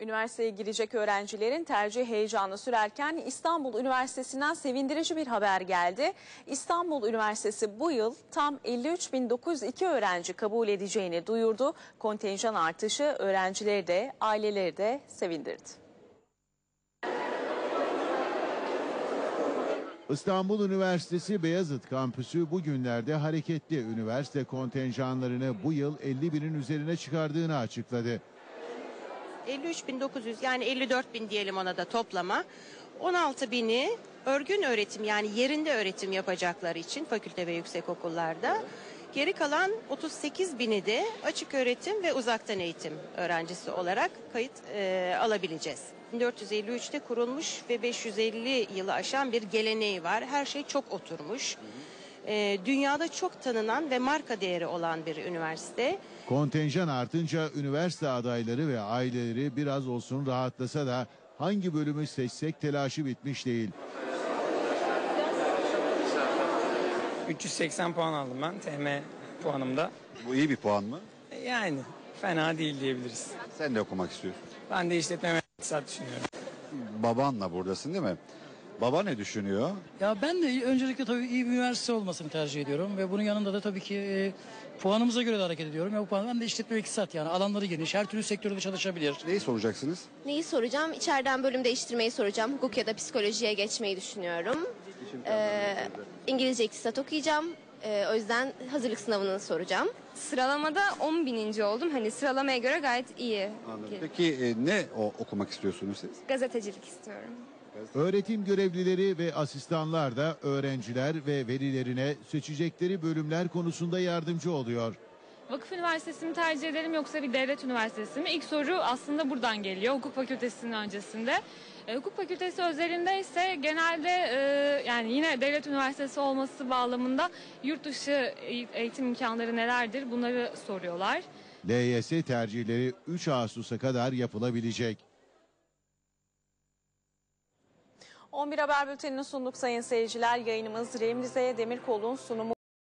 Üniversiteye girecek öğrencilerin tercih heyecanı sürerken İstanbul Üniversitesi'nden sevindirici bir haber geldi. İstanbul Üniversitesi bu yıl tam 53.902 öğrenci kabul edeceğini duyurdu. Kontenjan artışı öğrencileri de aileleri de sevindirdi. İstanbul Üniversitesi Beyazıt Kampüsü bugünlerde hareketli üniversite kontenjanlarını bu yıl 50 binin üzerine çıkardığını açıkladı. 53.900 yani 54 bin diyelim ona da toplama. 16 bini örgün öğretim yani yerinde öğretim yapacakları için fakülte ve yüksek okullarda. Geri kalan 38 bini de açık öğretim ve uzaktan eğitim öğrencisi olarak kayıt e, alabileceğiz. 1453'te kurulmuş ve 550 yılı aşan bir geleneği var. Her şey çok oturmuş. E, dünyada çok tanınan ve marka değeri olan bir üniversite. Kontenjan artınca üniversite adayları ve aileleri biraz olsun rahatlasa da hangi bölümü seçsek telaşı bitmiş değil. 380 puan aldım ben TM puanımda. Bu iyi bir puan mı? E, Yani fena değil diyebiliriz. Sen de okumak istiyorsun. Ben de işletme ve iktisat düşünüyorum. Babanla buradasın değil mi? Baba ne düşünüyor? Ya ben de öncelikle tabii iyi bir üniversite olmasını tercih ediyorum ve bunun yanında da tabii ki e, puanımıza göre de hareket ediyorum. Ya bu puan ben de işletme ve iktisat yani alanları geniş, her türlü sektörde çalışabilir. Neyi soracaksınız? Neyi soracağım? İçeriden bölüm değiştirmeyi soracağım. Hukuk ya da psikolojiye geçmeyi düşünüyorum. Ee, İngilizce iktisat okuyacağım. Ee, o yüzden hazırlık sınavını soracağım. Sıralamada 10 bininci oldum. Hani sıralamaya göre gayet iyi. Peki e, ne o, okumak istiyorsunuz siz? Gazetecilik istiyorum. Öğretim görevlileri ve asistanlar da öğrenciler ve velilerine seçecekleri bölümler konusunda yardımcı oluyor. Vakıf Üniversitesi mi tercih ederim yoksa bir devlet üniversitesi mi? İlk soru aslında buradan geliyor. Hukuk fakültesinin öncesinde. E, hukuk fakültesi özelinde ise genelde e, yani yine devlet üniversitesi olması bağlamında yurt dışı eğ- eğitim imkanları nelerdir bunları soruyorlar. LYS tercihleri 3 Ağustos'a kadar yapılabilecek. 11 Haber Bülteni'ni sunduk sayın seyirciler. Yayınımız Remziye Demirkol'un sunumu.